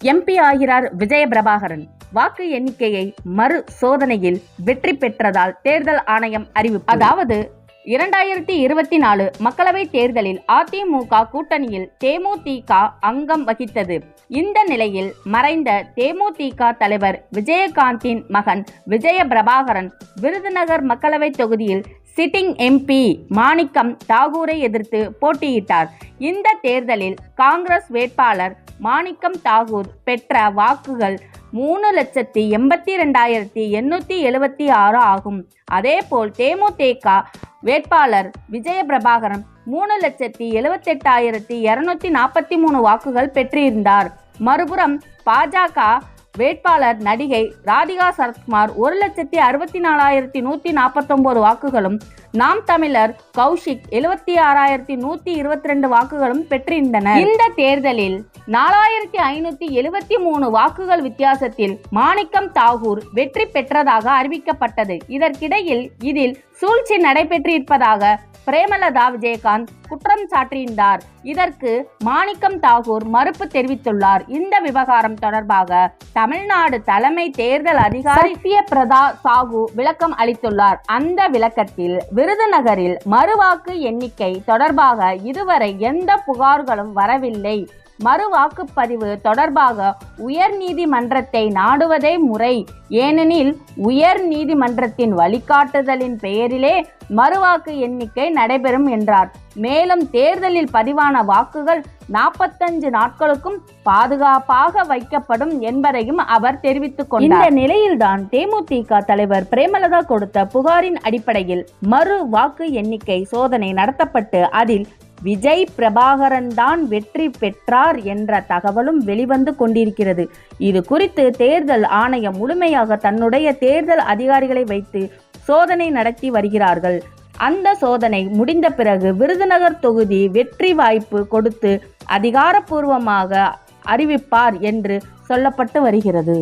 MP ஆகிறார் விஜய பிரபாகரன் வாக்கு எண்ணிக்கையை மறு சோதனையில் வெற்றி பெற்றதால் தேர்தல் ஆணையம் அறிவிப்பு. அதாவது இரண்டாயிரத்தி இருபத்தி நாலு மக்களவை தேர்தலில் அதிமுக கூட்டணியில் தேமுதிக அங்கம் வகித்தது. இந்த நிலையில் மறைந்த தேமுதிக தலைவர் விஜயகாந்தின் மகன் விஜய பிரபாகரன் விருதுநகர் மக்களவைத் தொகுதியில் சிட்டிங் எம்பி மாணிக்கம் தாகூரை எதிர்த்து போட்டியிட்டார். இந்த தேர்தலில் காங்கிரஸ் வேட்பாளர் மாணிக்கம் தாகூர் பெற்ற வாக்குகள் மூணு லட்சத்தி எண்பத்தி ரெண்டாயிரத்தி எண்ணூற்றி எழுபத்தி ஆறு ஆகும். அதேபோல் தேமுதிக வேட்பாளர் விஜய பிரபாகரன் மூணு லட்சத்தி எழுபத்தெட்டாயிரத்தி இரநூத்தி நாற்பத்தி மூணு வாக்குகள் பெற்றிருந்தார். மறுபுறம் பாஜக வேட்பாளர் நடிகை ராதிகா சரத்குமார் ஒரு லட்சத்தி அறுபத்தி நாலாயிரத்தி நூற்றி நாற்பத்தொம்போது வாக்குகளும் நாம் தமிழர் கௌஷிக் எழுபத்தி ஆறாயிரத்தி நூற்றி இருபத்தி ரெண்டு வாக்குகளும் பெற்றிருந்தனர். இந்த தேர்தலில் நாலாயிரத்தி ஐநூற்றி எழுபத்தி மூணு வாக்குகள் வித்தியாசத்தில் மாணிக்கம் தாகூர் வெற்றி பெற்றதாக அறிவிக்கப்பட்டது. இதற்கிடையில் இதில் சூழ்ச்சி நடைபெற்றிருப்பதாக பிரேமலதா விஜயகாந்த் குற்றம் சாட்டியிருந்தார் இதற்கு மாணிக்கம் தாகூர் மறுப்பு தெரிவித்துள்ளார். இந்த விவகாரம் தொடர்பாக தமிழ்நாடு தலைமை தேர்தல் அதிகாரி சத்ய பிரதா சாகு விளக்கம் அளித்துள்ளார். அந்த விளக்கத்தில் விருதுநகரில் மறுவாக்கு எண்ணிக்கை தொடர்பாக இதுவரை எந்த புகார்களும் வரவில்லை. மறு வாக்குப்பதிவு தொடர்பாக உயர் நீதிமன்றத்தை நாடுவதே முறை. ஏனெனில் உயர் நீதிமன்றத்தின் வழிகாட்டுதலின் பெயரிலே மறுவாக்கு எண்ணிக்கை நடைபெறும் என்றார். மேலும் தேர்தலில் பதிவான வாக்குகள் நாற்பத்தஞ்சு நாட்களுக்கும் பாதுகாப்பாக வைக்கப்படும் என்பதையும் அவர் தெரிவித்துக் கொண்டார். இந்த நிலையில்தான் தேமுதிக தலைவர் பிரேமலதா கொடுத்த புகாரின் அடிப்படையில் மறு வாக்கு எண்ணிக்கை சோதனை நடத்தப்பட்டு அதில் விஜய் பிரபாகரன் தான் வெற்றி பெற்றார் என்ற தகவலும் வெளிவந்து கொண்டிருக்கிறது. இது குறித்து தேர்தல் ஆணையம் முழுமையாக தன்னுடைய தேர்தல் அதிகாரிகளை வைத்து சோதனை நடத்தி வருகிறார்கள். அந்த சோதனை முடிந்த பிறகு விருதுநகர் தொகுதி வெற்றி வாய்ப்பு கொடுத்து அதிகாரப்பூர்வமாக அறிவிப்பார் என்று சொல்லப்பட்டு வருகிறது.